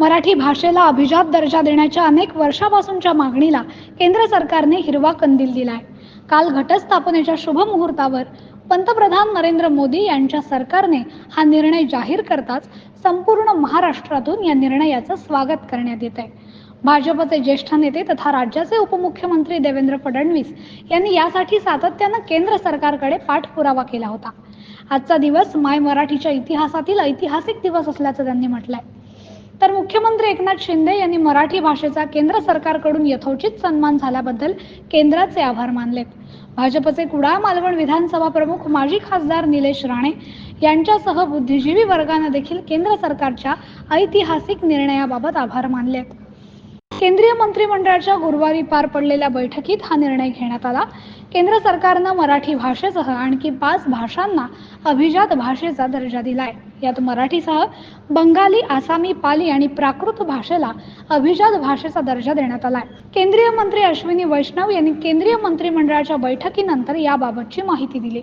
मराठी भाषेला अभिजात दर्जा देण्याच्या अनेक वर्षापासूनच्या मागणीला केंद्र सरकारने हिरवा कंदील दिलाय. काल घटस्थापनेच्या शुभ मुहूर्तावर पंतप्रधान नरेंद्र मोदी यांच्या सरकारने हा निर्णय जाहीर करताच संपूर्ण महाराष्ट्रातून या निर्णयाचं स्वागत करण्यात येत आहे भाजपचे ज्येष्ठ नेते तथा राज्याचे उपमुख्यमंत्री देवेंद्र फडणवीस यांनी यासाठी सातत्यानं केंद्र सरकारकडे पाठपुरावा केला होता. आजचा दिवस माय मराठीच्या इतिहासातील ऐतिहासिक दिवस असल्याचं त्यांनी म्हटलंय. तर मुख्यमंत्री एकनाथ शिंदे यांनी मराठी भाषेचा केंद्र सरकारकडून यथोचित सन्मान झाल्याबद्दल केंद्राचे आभार मानलेत. भाजपचे कुडाळ मालवण विधानसभा प्रमुख माजी खासदार निलेश राणे यांच्यासह बुद्धिजीवी वर्गानं देखील केंद्र सरकारच्या ऐतिहासिक निर्णयाबाबत आभार मानलेत. केंद्रीय मंत्रिमंडळाच्या गुरुवारी पार पडलेल्या बैठकीत हा निर्णय घेण्यात आला. केंद्र सरकारनं मराठी भाषेसह आणखी पाच भाषांना अभिजात भाषेचा दर्जा दिलाय. यात मराठीसह बंगाली आसामी पाली आणि प्राकृत भाषेला अभिजात भाषेचा दर्जा देण्यात आलाय. केंद्रीय मंत्री अश्विनी वैष्णव यांनी केंद्रीय मंत्रिमंडळाच्या बैठकीनंतर याबाबतची माहिती दिली.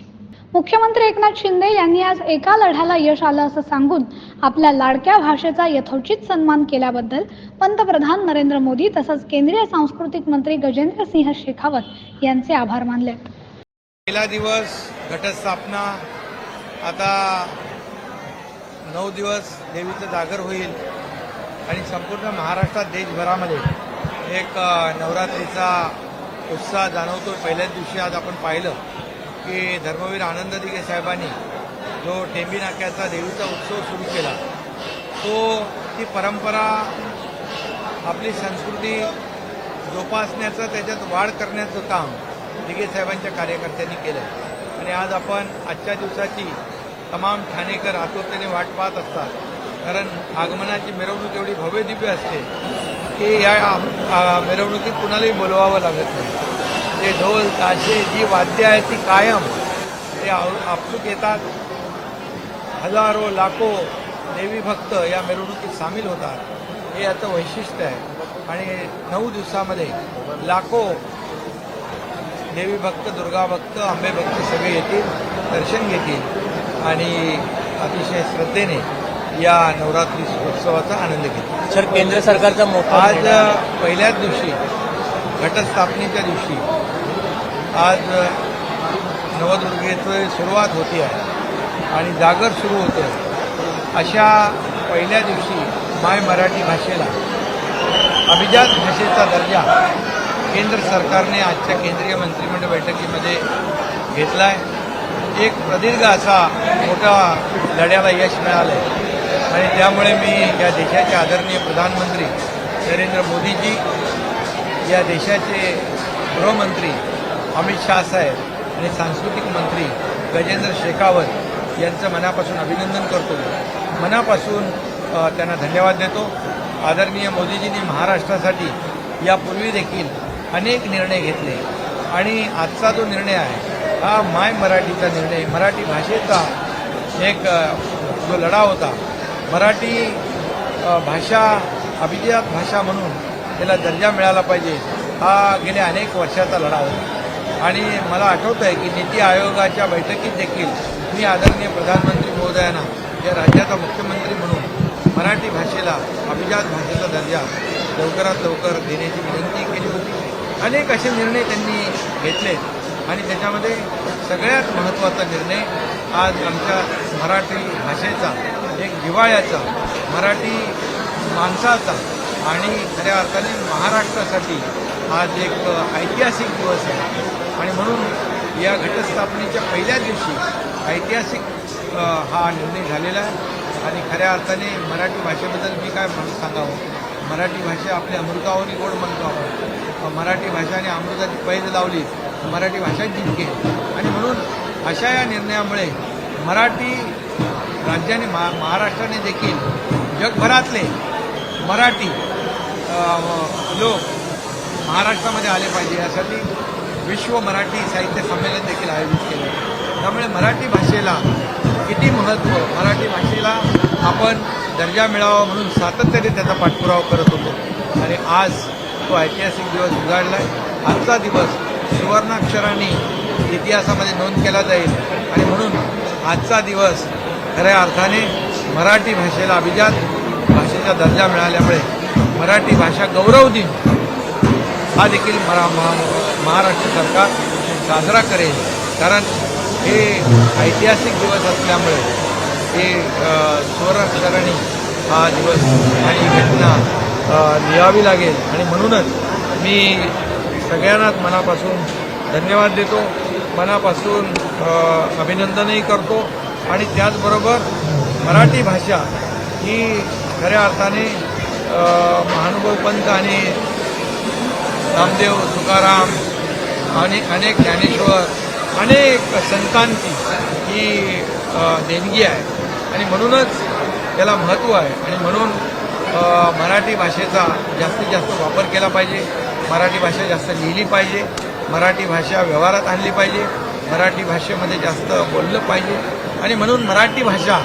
मुख्यमंत्री एकनाथ शिंदे यांनी आज एका लढ्याला यश आलं असं सांगून आपल्या लाडक्या भाषेचा यथोचित सन्मान केल्याबद्दल पंतप्रधान नरेंद्र मोदी तसंच केंद्रीय सांस्कृतिक मंत्री गजेंद्र सिंह शेखावत यांचे आभार मानले. पहिला दिवस घटस्थापना आता नऊ दिवस देवीचं जागर होईल आणि संपूर्ण महाराष्ट्रात देशभरामध्ये एक नवरात्रीचा उत्साह जाणवतो पहिल्याच दिवशी आज आपण पाहिलं. की धर्मवीर आनंद दिघे साहेबांनी जो टेंबी नाक्याचा देवीचा उत्सव सुरू केला तो ती परंपरा आपली संस्कृती जोपासण्याचं त्याच्यात वाढ करण्याचं काम दिघे साहेबांच्या कार्यकर्त्यांनी केलं आणि आज आपण आजच्या दिवसाची तमाम ठाणेकर आतुरतेने वाट पाहत असतात. कारण आगमनाची मिरवणूक एवढी भव्य दिव्य असते की या मिरवणुकीत कुणालाही बोलवावं लागत नाही. ते ढोल ताशे जी वाद्य आहेत ती कायम. ते आपसूक येतात. हजारो लाखो देवी भक्त या मिरवणुकीत सामील होतात. हे याचं वैशिष्ट्य आहे. आणि नऊ दिवसामध्ये लाखो देवी भक्त दुर्गा भक्त आंबे भक्त सगळे येतील दर्शन घेतील. आणि अतिशय श्रद्धेने या नवरात्री उत्सवाचा आनंद घेतील. सर केंद्र सरकारचा मोठा आज. पहिल्याच दिवशी घटस्थापनेच्या दिवशी आज नवदुर्गेचं सुरुवात होती आहे आणि जागर सुरू होतं अशा पहिल्या दिवशी माय मराठी भाषेला अभिजात भाषेचा दर्जा केंद्र सरकारने आजच्या केंद्रीय मंत्रिमंडळ बैठकीमध्ये घेतला आहे एक प्रदीर्घ असा मोठा लढ्याला यश मिळालं आहे आणि त्यामुळे मी या देशाचे आदरणीय प्रधानमंत्री नरेंद्र मोदीजी या देशाचे गृहमंत्री अमित शाह साहेब आणि सांस्कृतिक मंत्री गजेंद्र शेखावत यांचं मनापासून अभिनंदन करतो. मनापासून त्यांना धन्यवाद देतो. आदरणीय मोदीजींनी महाराष्ट्रासाठी यापूर्वी देखील अनेक निर्णय घेतले. आणि आजचा जो निर्णय आहे हा माय मराठीचा निर्णय मराठी भाषेचा एक जो लढा होता मराठी भाषा अभिजात भाषा म्हणून त्याला दर्जा मिळाला पाहिजे हा गेल्या अनेक वर्षाचा लढा होता. आणि मला आठवतं आहे की नीती आयोगाच्या बैठकीत देखील मी आदरणीय प्रधानमंत्री महोदयांना या राज्याचा मुख्यमंत्री म्हणून मराठी भाषेला अभिजात भाषेचा दर्जा लवकरात लवकर देण्याची विनंती केली होती. अनेक असे निर्णय त्यांनी घेतले. आणि त्याच्यामध्ये सगळ्यात महत्त्वाचा निर्णय आज आमच्या मराठी भाषेचा एक दिवाळ्याचा मराठी माणसाचा आणि खऱ्या अर्थाने महाराष्ट्रासाठी आज एक ऐतिहासिक दिवस आहे. आणि म्हणून या घटस्थापनेच्या पहिल्या दिवशी ऐतिहासिक हा निर्णय झालेला आहे. आणि खऱ्या अर्थाने मराठी भाषेबद्दल मी काय म्हणून सांगावं? मराठी भाषा आपली अमृतावरी गोड म्हणतो आपण. मराठी भाषाने अमृताची पैज लावली मराठी भाषा जिंके आणि म्हणून अशा या निर्णयामुळे मराठी राज्याने महा महाराष्ट्राने देखील जगभरातले मराठी लोक महाराष्ट्रामध्ये आले पाहिजे यासाठी विश्व मराठी साहित्य संमेलन देखील आयोजित केलं. आहे. त्यामुळे मराठी भाषेला किती महत्त्व? मराठी भाषेला आपण दर्जा मिळावा म्हणून सातत्याने त्याचा पाठपुरावा करत होतो. आणि आज तो ऐतिहासिक दिवस उजाडला आहे आजचा दिवस सुवर्णाक्षरांनी इतिहासामध्ये नोंद केला जाईल. आणि म्हणून आजचा दिवस खऱ्या अर्थाने मराठी भाषेला अभिजात भाषेचा दर्जा मिळाल्यामुळे मराठी भाषा गौरव दिन. हा देखील मरा महा- महाराष्ट्र सरकार साजरा करेल. कारण हे ऐतिहासिक दिवस असल्यामुळे हे अ, हा दिवस आणि ही घटना लिहावी लागेल. आणि म्हणूनच मी सगळ्यांनाच मनापासून धन्यवाद देतो. मनापासून अभिनंदनही करतो. आणि त्याचबरोबर मराठी भाषा ही खऱ्या अर्थाने महानुभव पंत आणि नामदेव तुकाराम आणि अनेक ज्ञानेश्वर अनेक संतांची ही देणगी आहे. आणि म्हणूनच त्याला महत्त्व आहे. आणि म्हणून मराठी भाषेचा जास्तीत जास्त वापर केला पाहिजे. मराठी भाषा जास्त लिहिली पाहिजे. मराठी भाषा व्यवहारात आणली पाहिजे. मराठी भाषेमध्ये जास्त बोललं पाहिजे. आणि म्हणून मराठी भाषा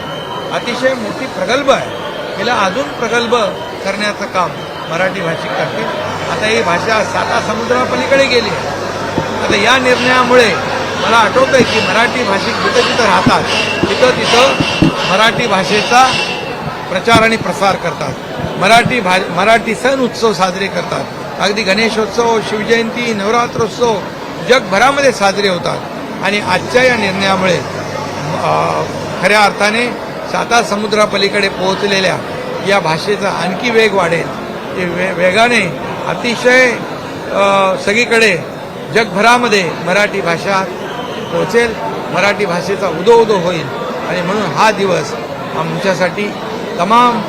अतिशय मोठी प्रगल्भ आहे. हिला अजून प्रगल्भ करण्याचं काम मराठी भाषिक करतील. आता ही भाषा साता समुद्रापलीकडे गेली आता या निर्णयामुळे मला आठवतं आहे की मराठी भाषिक जिथं जिथं राहतात तिथं तिथं मराठी भाषेचा प्रचार आणि प्रसार करतात. मराठी भा मराठी सण उत्सव साजरे करतात. अगदी गणेशोत्सव शिवजयंती नवरात्रोत्सव जगभरामध्ये साजरे होतात. आणि आजच्या या निर्णयामुळे खऱ्या अर्थाने साता समुद्रापलीकडे पोहोचलेल्या या भाषेचा आणखी वेग वाढेल. ते वे वेगाने अतिशय सगळीकडे जगभरामध्ये मराठी भाषा पोहोचेल. मराठी भाषेचा उदो उदो होईल. आणि म्हणून हा दिवस आमच्यासाठी तमाम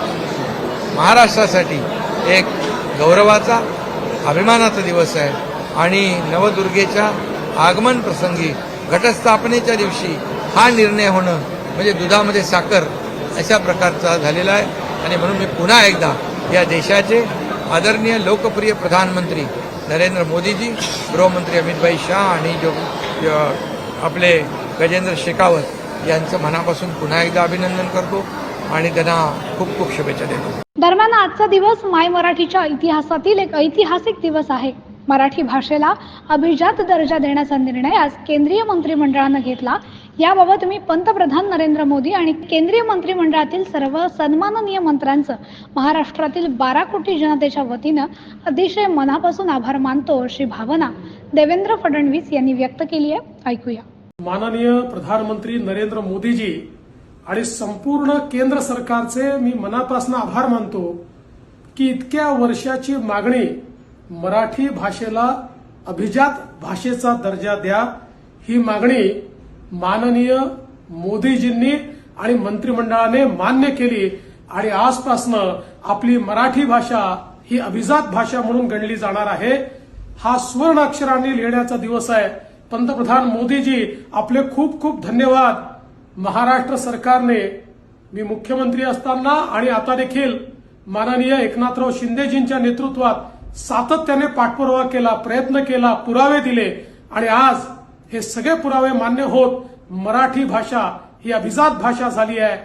महाराष्ट्रासाठी एक गौरवाचा अभिमानाचा दिवस आहे. आणि नवदुर्गेच्या आगमन प्रसंगी घटस्थापनेच्या दिवशी हा निर्णय होणं म्हणजे दुधामध्ये साखर अशा प्रकारचा झालेला आहे. आणि म्हणून मी पुन्हा एकदा या देशाचे आदरणीय लोकप्रिय प्रधानमंत्री नरेंद्र मोदीजी गृहमंत्री अमितभाई शाह आणि जो जो आपले गजेंद्र शेखावत यांचं मनापासून पुन्हा एकदा अभिनंदन करतो आणि त्यांना खूप खूप शुभेच्छा देतो. दरम्यान आजचा दिवस माय मराठीच्या इतिहासातील एक ऐतिहासिक दिवस आहे. मराठी भाषेला अभिजात दर्जा देण्याचा निर्णय आज केंद्रीय मंत्रिमंडळानं घेतला. याबाबत मी पंतप्रधान नरेंद्र मोदी आणि केंद्रीय मंत्रिमंडळातील सर्व सन्माननीय मंत्र्यांचं महाराष्ट्रातील बारा कोटी जनतेच्या वतीनं अतिशय मनापासून आभार मानतो अशी भावना देवेंद्र फडणवीस यांनी व्यक्त केली आहे. ऐकूया. माननीय प्रधानमंत्री नरेंद्र मोदीजी आणि संपूर्ण केंद्र सरकारचे मी मनापासून आभार मानतो की इतक्या वर्षाची मागणी मराठी भाषेला अभिजात भाषेचा दर्जा द्या. ही मागणी माननीय मोदीजींनी आणि मंत्रिमंडळाने मान्य केली आणि आजपासनं आपली मराठी भाषा ही अभिजात भाषा म्हणून गणली जाणार आहे. हा सुवर्ण अक्षरांनी लिहिण्याचा दिवस आहे. पंतप्रधान मोदीजी आपले खूप खूप धन्यवाद. महाराष्ट्र सरकारने मी मुख्यमंत्री असताना आणि आता देखील माननीय एकनाथराव शिंदेजींच्या नेतृत्वात सातत्याने पाठपुरावा केला प्रयत्न केला पुरावे दिले आणि आज हे सगळे पुरावे मान्य होत मराठी भाषा ही अभिजात भाषा झाली आहे.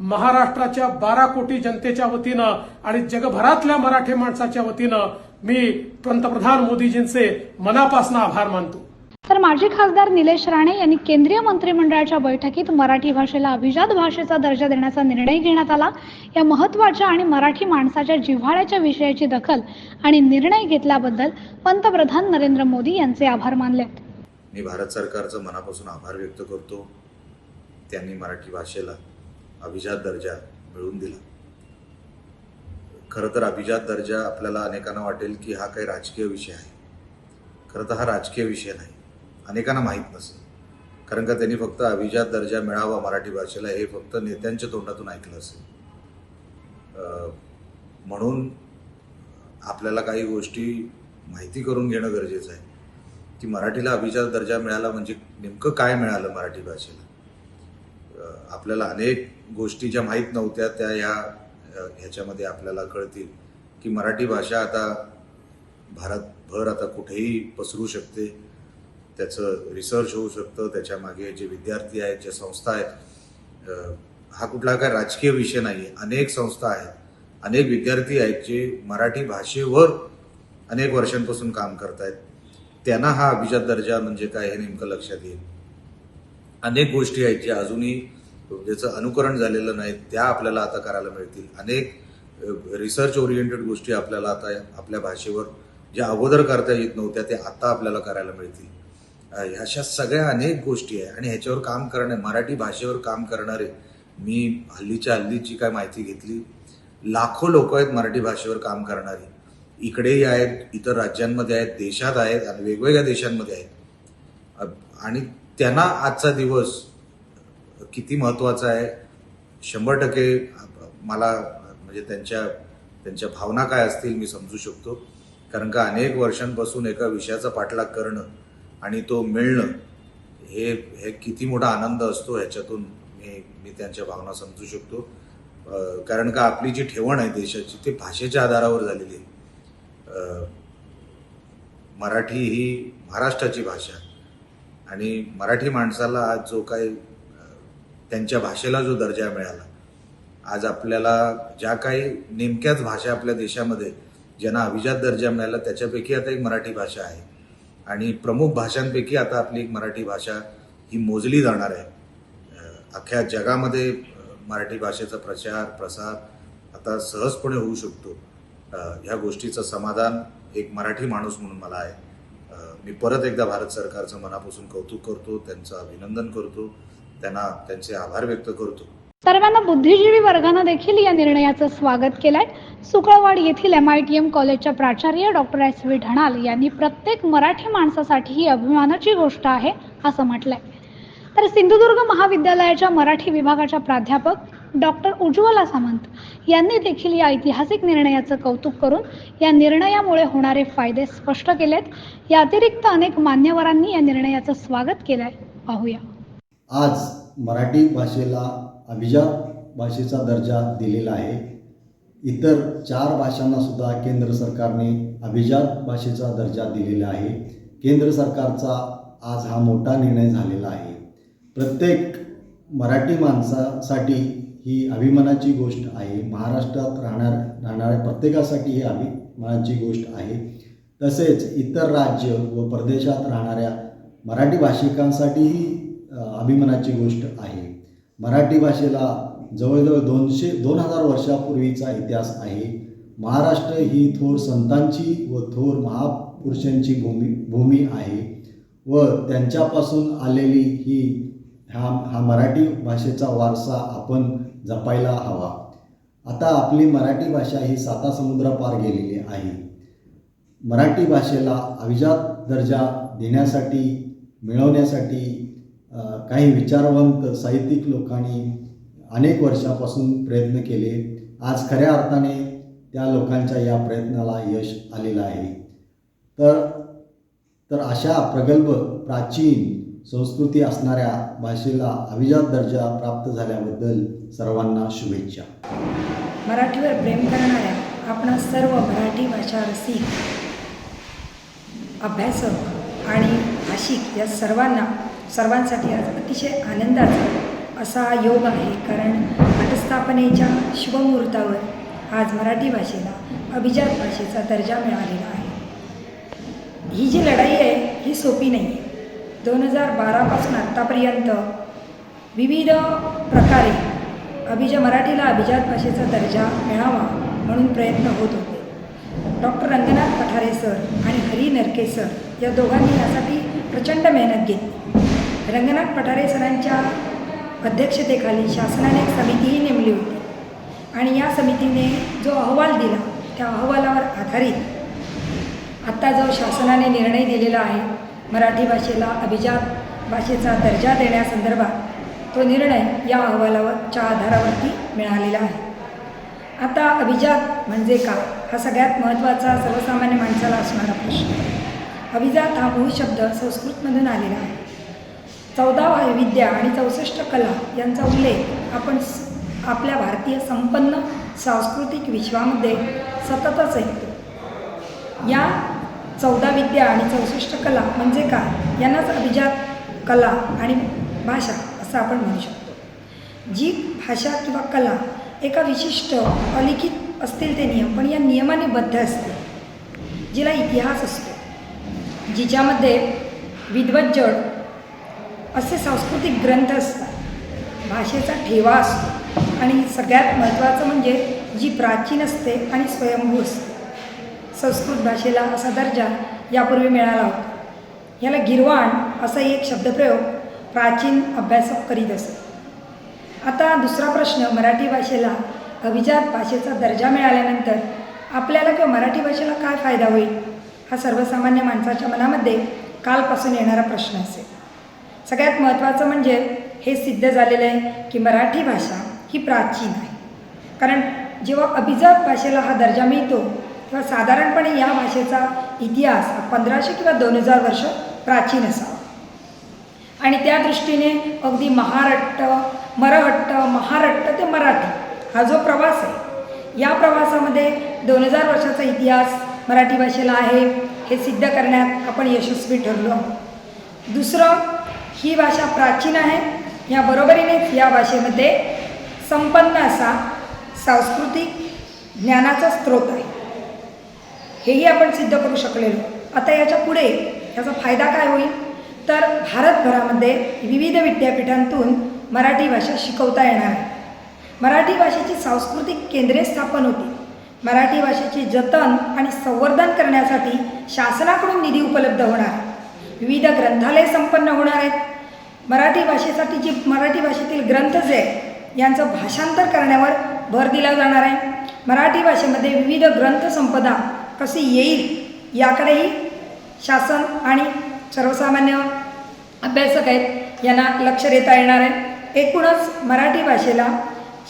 महाराष्ट्राच्या बारा कोटी जनतेच्या वतीनं आणि जगभरातल्या मराठी माणसाच्या वतीनं मी पंतप्रधान मोदीजींचे मनापासून आभार मानतो. तर माजी खासदार निलेश राणे यांनी केंद्रीय मंत्रिमंडळाच्या बैठकीत मराठी भाषेला अभिजात भाषेचा दर्जा देण्याचा निर्णय घेण्यात आला. या महत्त्वाच्या आणि मराठी माणसाच्या जिव्हाळ्याच्या विषयाची दखल आणि निर्णय घेतल्याबद्दल पंतप्रधान नरेंद्र मोदी यांचे आभार मानले. मी भारत सरकारचा मनापासून आभार व्यक्त करतो. त्यांनी मराठी भाषेला अभिजात दर्जा मिळवून दिला. खरं तर अभिजात दर्जा आपल्याला अनेकांना वाटेल की हा काही राजकीय विषय आहे. खरं तर हा राजकीय विषय नाही. अनेकांना माहीत नसेल. कारण का त्यांनी फक्त अभिजात दर्जा मिळावा मराठी भाषेला हे फक्त नेत्यांच्या तोंडातून ऐकलं असेल. म्हणून आपल्याला काही गोष्टी माहिती करून घेणं गरजेचं आहे. की मराठीला अभिजात दर्जा मिळाला म्हणजे नेमकं काय मिळालं मराठी भाषेला? आपल्याला अनेक गोष्टी ज्या माहीत नव्हत्या त्या ह्या ह्याच्यामध्ये आपल्याला कळतील. की मराठी भाषा आता भारतभर आता कुठेही पसरू शकते. त्याचं रिसर्च होऊ शकतं त्याच्यामागे जे विद्यार्थी आहेत ज्या संस्था आहेत हा कुठला काय राजकीय विषय नाही आहे अनेक संस्था आहेत. अनेक विद्यार्थी आहेत जे मराठी भाषेवर अनेक वर्षांपासून काम करत आहेत त्यांना हा अभिजात दर्जा म्हणजे काय हे नेमकं लक्षात येईल. अनेक गोष्टी आहेत ज्या अजूनही ज्याचं अनुकरण झालेलं नाही त्या आपल्याला आता करायला मिळतील. अनेक रिसर्च ओरिएंटेड गोष्टी आपल्याला आता आपल्या भाषेवर ज्या अगोदर करता येत नव्हत्या त्या आता आपल्याला करायला मिळतील. अशा सगळ्या अनेक गोष्टी आहे. आणि ह्याच्यावर काम करणे मराठी भाषेवर काम करणारे मी हल्लीच्या हल्लीची काय माहिती घेतली लाखो लोक आहेत मराठी भाषेवर काम करणारी. इकडेही आहेत इतर राज्यांमध्ये आहेत देशात आहेत आणि वेगवेगळ्या देशांमध्ये आहेत. आणि त्यांना आजचा दिवस किती महत्त्वाचा आहे? शंभर टक्के मला म्हणजे त्यांच्या त्यांच्या भावना काय असतील मी समजू शकतो. कारण का अनेक वर्षांपासून एका विषयाचा पाठलाग करणं आणि तो मिळणं हे हे किती मोठा आनंद असतो ह्याच्यातून मी मी त्यांच्या भावना समजू शकतो. कारण का आपली जी ठेवण आहे देशाची ती भाषेच्या आधारावर झालेली आहे. मराठी ही महाराष्ट्राची भाषा आणि मराठी माणसाला आज जो काही त्यांच्या भाषेला जो दर्जा मिळाला आज आपल्याला ज्या काही नेमक्याच भाषा आपल्या देशामध्ये ज्यांना अभिजात दर्जा मिळाला त्याच्यापैकी आता एक मराठी भाषा आहे. आणि प्रमुख भाषांपैकी आता आपली एक मराठी भाषा ही मोजली जाणार आहे. अख्ख्या जगामध्ये मराठी भाषेचा प्रचार प्रसार आता सहजपणे होऊ शकतो. ह्या गोष्टीचं समाधान एक मराठी माणूस म्हणून मला आहे. मी परत एकदा भारत सरकारचं मनापासून कौतुक करतो त्यांचं अभिनंदन करतो त्यांना त्यांचे आभार व्यक्त करतो. सर्वांना बुद्धिजीवी वर्गानं देखील या निर्णयाचं स्वागत केलंय. सुकळवाड येथील एम आय टी एम कॉलेजच्या प्राचार्य डॉक्टर एस व्ही ढणाल यांनी प्रत्येक मराठी माणसासाठी ही अभिमानाची गोष्ट आहे असं म्हटलंय. तर सिंधुदुर्ग महाविद्यालयाच्या मराठी विभागाच्या प्राध्यापक डॉक्टर उज्ज्वला सामंत यांनी देखील या ऐतिहासिक निर्णयाचं कौतुक करून या निर्णयामुळे होणारे फायदे स्पष्ट केलेत. या अतिरिक्त अनेक मान्यवरांनी या निर्णयाचं स्वागत केलंय. पाहूया. आज मराठी भाषेला अभिजात भाषेचा दर्जा दिलेला आहे. इतर चार भाषांनासुद्धा केंद्र सरकारने अभिजात भाषेचा दर्जा दिलेला आहे. केंद्र सरकारचा आज हा मोठा निर्णय झालेला आहे. प्रत्येक मराठी माणसासाठी ही अभिमानाची गोष्ट आहे. महाराष्ट्रात राहणार राहणाऱ्या प्रत्येकासाठी ही अभिमानाची गोष्ट आहे. तसेच इतर राज्य व परदेशात राहणाऱ्या मराठी भाषिकांसाठीही अभिमानाची गोष्ट आहे. मराठी भाषेला जवळजवळ दोनशे दोन हजार वर्षापूर्वीचा इतिहास आहे. महाराष्ट्र ही थोर संतांची व थोर महापुरुषांची भूमी भूमी आहे व त्यांच्यापासून आलेली ही हा हा मराठी भाषेचा वारसा आपण जपायला हवा. आता आपली मराठी भाषा ही साता समुद्रापार गेलेली आहे. मराठी भाषेला अभिजात दर्जा देण्यासाठी मिळवण्यासाठी काही विचारवंत साहित्यिक लोकांनी अनेक वर्षापासून प्रयत्न केले. आज खऱ्या अर्थाने त्या लोकांच्या या प्रयत्नाला यश आलेलं आहे. तर तर अशा प्रगल्भ प्राचीन संस्कृती असणाऱ्या भाषेला अभिजात दर्जा प्राप्त झाल्याबद्दल सर्वांना शुभेच्छा. मराठीवर प्रेम करणाऱ्या आपण सर्व मराठी भाषा रसिक अभ्यासक आणि भाषिक या सर्वांना सर्वांसाठी आज अतिशय आनंदाचा असा योग आहे. कारण घटस्थापनेच्या शुभमुहूर्तावर आज मराठी भाषेला अभिजात भाषेचा दर्जा मिळालेला आहे. ही जी लढाई आहे ही सोपी नाही. आहे दोन हजार बारापासून आत्तापर्यंत विविध प्रकारे अभिजा मराठीला अभिजात भाषेचा दर्जा मिळावा म्हणून प्रयत्न होत होते. डॉक्टर रंगनाथ पठारे सर आणि हरी नरके सर या दोघांनी यासाठी प्रचंड मेहनत घेतली. रंगनाथ पठारे सरांच्या अध्यक्षतेखाली शासनाने एक समितीही नेमली होती. आणि या समितीने जो अहवाल दिला त्या अहवालावर आधारित आत्ता जो शासनाने निर्णय दिलेला आहे मराठी भाषेला अभिजात भाषेचा दर्जा देण्यासंदर्भात तो निर्णय या अहवालावरच्या आधारावरती मिळालेला आहे. आता अभिजात म्हणजे का हा सगळ्यात महत्त्वाचा सर्वसामान्य माणसाला असणारा प्रश्न. अभिजात हा मूळ शब्द संस्कृतमधून आलेला आहे. चौदा विद्या आणि चौसष्ट कला यांचा उल्लेख आपण आपल्या भारतीय संपन्न सांस्कृतिक विश्वामध्ये सततच ऐकतो. या चौदा विद्या आणि चौसष्ट कला म्हणजे काय? यांनाच अभिजात कला आणि भाषा असं आपण म्हणू शकतो. जी भाषा किंवा कला एका विशिष्ट अलिखित असतील ते नियम पण या नियमाने बद्ध असते जिला इतिहास असतो जिच्यामध्ये विद्वज्जड असे सांस्कृतिक ग्रंथ असतात. भाषेचा ठेवा असतो. आणि सगळ्यात महत्त्वाचं म्हणजे जी प्राचीन असते आणि स्वयंभू असते. संस्कृत भाषेला असा दर्जा यापूर्वी मिळाला होता. याला गिरवाण असा एक शब्दप्रयोग प्राचीन अभ्यासक करीत असत. आता दुसरा प्रश्न मराठी भाषेला अभिजात भाषेचा दर्जा मिळाल्यानंतर आपल्याला किंवा मराठी भाषेला काय फायदा होईल? हा सर्वसामान्य माणसाच्या मनामध्ये कालपासून येणारा प्रश्न असेल. सगळ्यात महत्त्वाचं म्हणजे हे सिद्ध झालेलं आहे की मराठी भाषा ही प्राचीन आहे. कारण जेव्हा अभिजात भाषेला हा दर्जा मिळतो तेव्हा साधारणपणे या भाषेचा इतिहास हा पंधराशे किंवा दोन हजार वर्ष प्राचीन असावा. आणि त्या दृष्टीने अगदी महारट्ट मरहट्ट महारट्ट ते मराठी हा जो प्रवास आहे या प्रवासामध्ये दोन हजार वर्षाचा इतिहास मराठी भाषेला आहे हे सिद्ध करण्यात आपण यशस्वी ठरलो. दुसरं ही भाषा प्राचीन आहे. या बरोबरीनेच या भाषेमध्ये संपन्न असा सांस्कृतिक ज्ञानाचा स्रोत आहे. हेही आपण सिद्ध करू शकलेलो. आता याच्यापुढे याचा फायदा काय होईल? तर भारतभरामध्ये विविध विद्यापीठांतून मराठी भाषा शिकवता येणार आहे. मराठी भाषेची सांस्कृतिक केंद्रे स्थापन होती मराठी भाषेचे जतन आणि संवर्धन करण्यासाठी शासनाकडून निधी उपलब्ध होणार विविध ग्रंथालय संपन्न होणार आहेत. मराठी भाषेसाठी जी मराठी भाषेतील ग्रंथ जे आहेत यांचं भाषांतर करण्यावर भर दिला जाणार आहे. मराठी भाषेमध्ये विविध ग्रंथसंपदा कशी येईल याकडेही शासन आणि सर्वसामान्य अभ्यासक आहेत यांना लक्ष देता येणार आहे. एकूणच मराठी भाषेला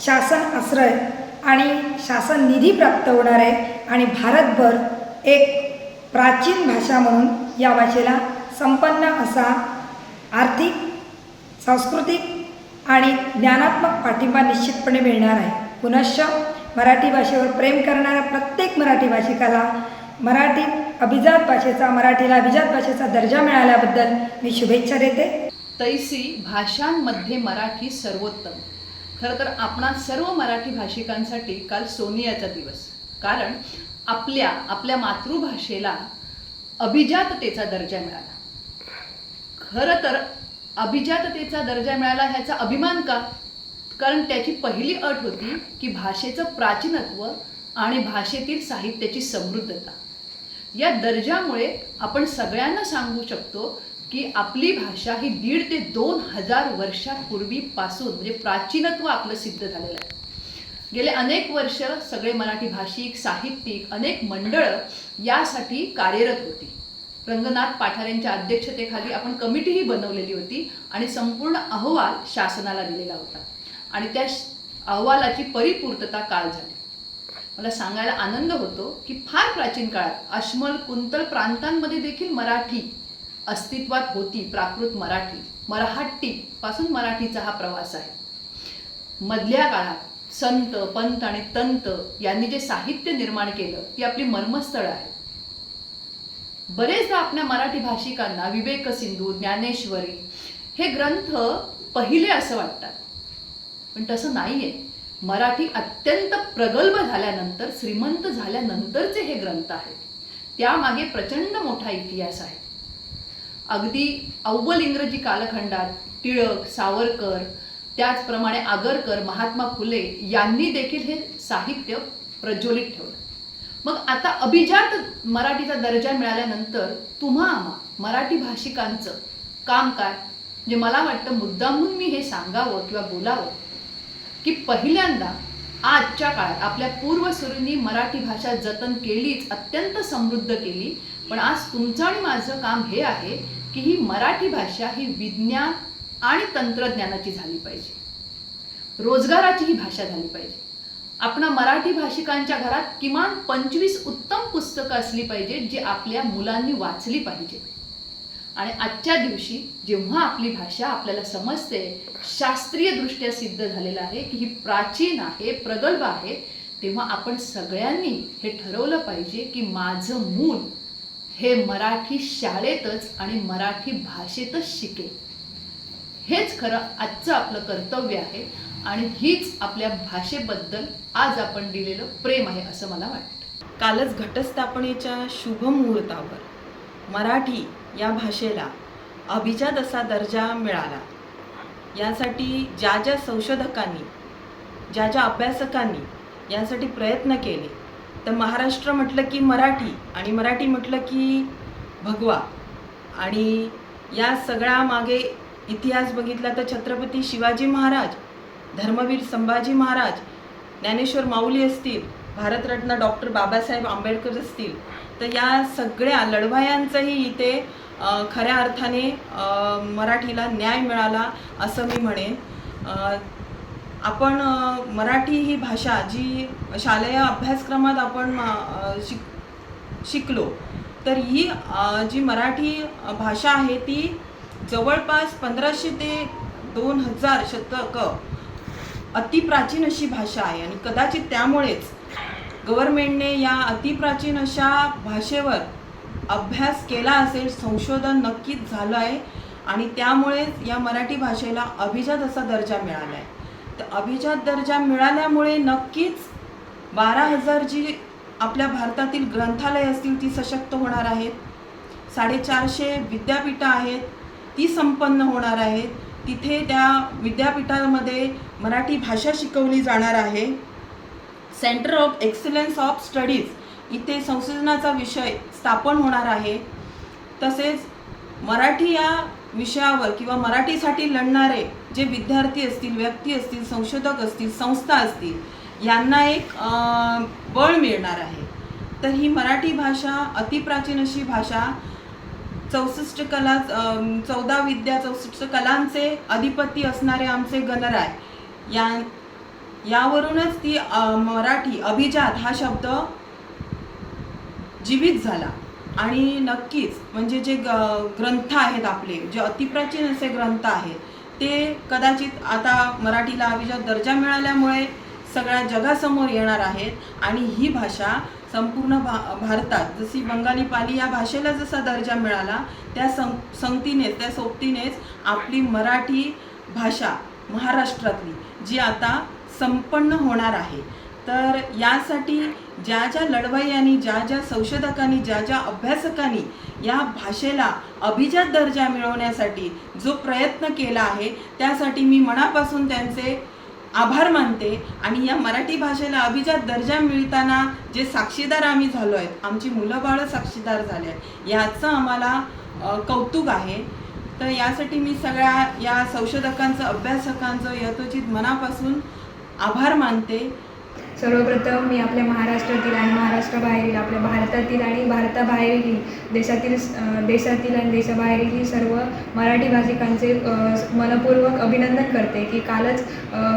शासन आश्रय आणि शासन निधी प्राप्त होणार आहे आणि भारतभर एक प्राचीन भाषा म्हणून या भाषेला संपन्न असा आर्थिक सांस्कृतिक आणि ज्ञानात्मक पाठिंबा निश्चितपणे मिळणार आहे. पुनश्च मराठी भाषेवर प्रेम करणाऱ्या प्रत्येक मराठी भाषिकाला मराठी अभिजात भाषेचा मराठीला अभिजात भाषेचा दर्जा मिळाल्याबद्दल मी शुभेच्छा देते. तैसी भाषांमध्ये मराठी सर्वोत्तम. खरं तर आपणा सर्व मराठी भाषिकांसाठी काल सोनियाचा दिवस. कारण आपल्या आपल्या मातृभाषेला अभिजाततेचा दर्जा मिळाला. खरं तर अभिजाततेचा दर्जा मिळाला ह्याचा अभिमान का? कारण त्याची पहिली अट होती की भाषेचं प्राचीनत्व आणि भाषेतील साहित्याची समृद्धता. या दर्जामुळे आपण सगळ्यांना सांगू शकतो की आपली भाषा ही दीड ते दोन हजार वर्षापूर्वीपासून म्हणजे प्राचीनत्व आपलं सिद्ध झालेलं आहे. गेले अनेक वर्ष सगळे मराठी भाषिक साहित्यिक अनेक मंडळं यासाठी कार्यरत होती. रंगनाथ पाठारेंच्या अध्यक्षतेखाली आपण कमिटीही बनवलेली होती आणि संपूर्ण अहवाल शासनाला दिलेला होता. आणि त्या अहवालाची परिपूर्तता काल झाली. मला सांगायला आनंद होतो की फार प्राचीन काळात अश्मल कुंतल प्रांतांमध्ये देखील मराठी अस्तित्वात होती प्राकृत मराठी. मराठी पासून मराठीचा हा प्रवास आहे. मधल्या काळात संत पंत आणि तंत यांनी जे साहित्य निर्माण केलं ती आपली मर्मस्थळ आहे बरेचदा आपल्या मराठी भाषिकांना विवेक सिंधू ज्ञानेश्वरी हे ग्रंथ पहिले असं वाटतात. पण तसं नाहीये. मराठी अत्यंत प्रगल्भ झाल्यानंतर श्रीमंत झाल्यानंतरचे हे ग्रंथ आहेत. त्यामागे प्रचंड मोठा इतिहास आहे. अगदी अव्वल इंग्रजी कालखंडात टिळक सावरकर त्याचप्रमाणे आगरकर महात्मा फुले यांनी देखील हे साहित्य प्रज्वलित ठेवलं. मग आता अभिजात मराठीचा दर्जा मिळाल्यानंतर तुम्हा आम्हा मराठी भाषिकांचं काम काय म्हणजे मला वाटतं मुद्दामून मी हे सांगावं किंवा बोलावं की पहिल्यांदा आजच्या काळात आपल्या पूर्वसुरींनी मराठी भाषा जतन केलीच अत्यंत समृद्ध केली. पण आज तुमचं आणि माझं काम हे आहे की ही मराठी भाषा ही विज्ञान आणि तंत्रज्ञानाची झाली पाहिजे. रोजगाराची ही भाषा झाली पाहिजे. आपणा मराठी भाषिकांच्या घरात किमान पंचवीस उत्तम पुस्तकं असली पाहिजेत जी आपल्या मुलांनी वाचली पाहिजे आणि आजच्या दिवशी जेव्हा आपली भाषा आपल्याला समजते शास्त्रीय दृष्ट्या सिद्ध झालेलं आहे की ही प्राचीन आहे प्रगल्भ आहे तेव्हा आपण सगळ्यांनी हे ठरवलं पाहिजे की माझं मूल हे मराठी शाळेतच आणि मराठी भाषेतच शिकेल. हेच खरं आजचं आपलं कर्तव्य आहे. आणि हीच आपल्या भाषेबद्दल आज आपण दिलेलं प्रेम आहे असं मला वाटतं. कालच घटस्थापनेच्या शुभमुहूर्तावर मराठी या भाषेला अभिजात असा दर्जा मिळाला. यासाठी ज्या ज्या संशोधकांनी ज्या ज्या अभ्यासकांनी यासाठी प्रयत्न केले तर महाराष्ट्र म्हटलं की मराठी आणि मराठी म्हटलं की भगवा. आणि या सगळ्या मागे इतिहास बघितला तर छत्रपती शिवाजी महाराज धर्मवीर संभाजी महाराज ज्ञानेश्वर माऊली असतील भारतरत्न डॉक्टर बाबासाहेब आंबेडकर असतील तर या सगळ्या लढवायांचंही इथे खऱ्या अर्थाने मराठीला न्याय मिळाला असं मी म्हणेन. आपण मराठी ही भाषा जी शालेय अभ्यासक्रमात आपण शिक शिकलो तर ही जी मराठी भाषा आहे ती जवळपास पंधराशे ते दोन हजार शतकं अतिप्राचीन अशी भाषा आहे. आणि कदाचित त्यामुळेच गव्हर्नमेंटने या अतिप्राचीन अशा भाषेवर अभ्यास केला असेल संशोधन नक्कीच झालं आहे. आणि त्यामुळेच या मराठी भाषेला अभिजात असा दर्जा मिळाला आहे तर अभिजात दर्जा मिळाल्यामुळे नक्कीच बारा हजार जी आपल्या भारतातील ग्रंथालय असतील ती सशक्त होणार आहेत. साडेचारशे विद्यापीठं आहेत ती संपन्न होणार आहेत. तिथे त्या विद्यापीठामध्ये मराठी भाषा शिकवली जाणार आहे. Centre of excellence of studies इथे संशोधनाचा विषय स्थापन होणार आहे. तसेच मराठी या विषयावर किंवा मराठीसाठी लढणारे जे विद्यार्थी असतील व्यक्ती असतील संशोधक असतील संस्था असतील यांना एक बळ मिळणार आहे. तर ही मराठी भाषा अतिप्राचीन अशी भाषा चौसष्ट कला चौदा विद्या चौसष्ट कलांचे अधिपती असणारे आमचे गणराय. या यावरूनच ती मराठी अभिजात हा शब्द जीवित झाला. आणि नक्कीच म्हणजे जे ग ग्रंथ आहेत आपले जे अतिप्राचीन असे ग्रंथ आहेत ते कदाचित आता मराठीला अभिजात दर्जा मिळाल्यामुळे सगळ्या जगासमोर येणार आहेत. आणि ही भाषा संपूर्ण भा भारतात जशी बंगाली पाली या भाषेला जसा दर्जा मिळाला त्या सं संगतीनेच त्या सोबतीनेच आपली मराठी भाषा महाराष्ट्रातली. जी आता संपन्न होणार आहे. तर यासाठी ज्या ज्या लढवय्यांनी ज्या ज्या संशोधकांनी ज्या ज्या अभ्यासकांनी या भाषेला अभिजात दर्जा मिळवण्यासाठी जो प्रयत्न केला आहे त्यासाठी मी मनापासून त्यांचे आभार मानते आणि या मराठी भाषेला अभिजात दर्जा मिळताना जे साक्षीदार आम्ही झालो आहेत आमची मुलं बाळं साक्षीदार झाले आहेत याचं आम्हाला कौतुक आहे. तर यासाठी मी सगळ्या या संशोधकांचं अभ्यासकांचं यथोचित मनापासून आभार मानते. सर्वप्रथम मी आपल्या महाराष्ट्रातील आणि महाराष्ट्राबाहेरील आपल्या भारतातील आणि भारताबाहेरील देशातील देशातील आणि देशाबाहेरील सर्व मराठी भाषिकांचे मनपूर्वक अभिनंदन करते की कालच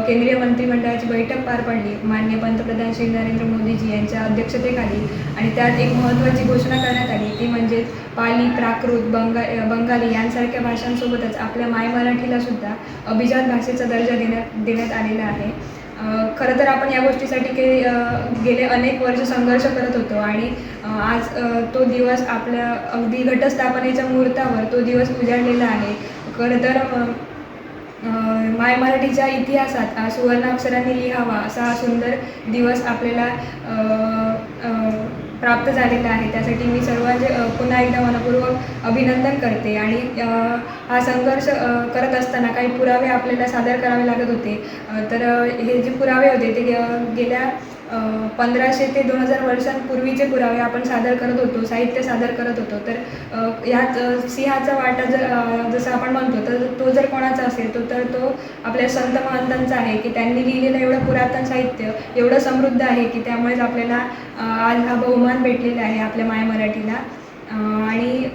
केंद्रीय मंत्रिमंडळाची बैठक पार पडली. माननीय पंतप्रधान श्री नरेंद्र मोदीजी यांच्या अध्यक्षतेखाली आणि त्यात एक महत्त्वाची घोषणा करण्यात आली. ती म्हणजे पाली प्राकृत बंगा बंगाली यांसारख्या भाषांसोबतच आपल्या माय मराठीला सुद्धा अभिजात भाषेचा दर्जा देण्यात देण्यात आलेला आहे. खरं तर आपण या गोष्टीसाठी के गेले अनेक वर्ष संघर्ष करत होतो आणि आज तो दिवस आपल्या अगदी घटस्थापनेच्या मुहूर्तावर तो दिवस उजाडलेला आहे. खरं तर माय मराठीच्या इतिहासात सुवर्ण सुवर्णाक्षरांनी लिहावा असा हा सुंदर दिवस आपल्याला प्राप्त झालेला आहे. त्यासाठी मी सर्वांचे पुन्हा एकदा मनपूर्वक अभिनंदन करते आणि हा संघर्ष करत असताना काही पुरावे आपल्याला सादर करावे लागत होते. तर हे जे पुरावे होते ते अ, गेल्या पंधराशे ते दोन हजार वर्षांपूर्वीचे पुरावे आपण सादर करत होतो साहित्य सादर करत होतो. तर ह्याच सिंहाचा वाटा जर जसं आपण म्हणतो तर तो जर कोणाचा असेल तो तर तो आपल्या संत महंतांचा आहे की त्यांनी लिहिलेलं एवढं पुरातन साहित्य एवढं समृद्ध आहे की त्यामुळेच आपल्याला आज हा बहुमान भेटलेला आहे आपल्या माय मराठीला. आणि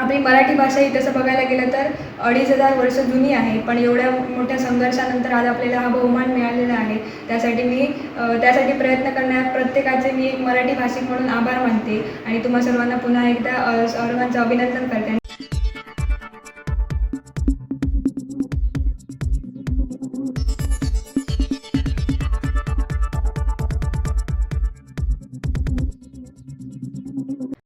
आपली मराठी भाषा ही तसं बघायला गेलं तर अडीच हजार वर्ष जुनी आहे पण एवढ्या मोठ्या संघर्षानंतर आज आपल्याला हा बहुमान मिळालेला आहे. त्यासाठी मी त्यासाठी प्रयत्न करण्यात प्रत्येकाचे मी एक मराठी भाषिक म्हणून आभार मानते. आणि तुम्हा सर्वांना पुन्हा एकदा सर्वांचं अभिनंदन करते.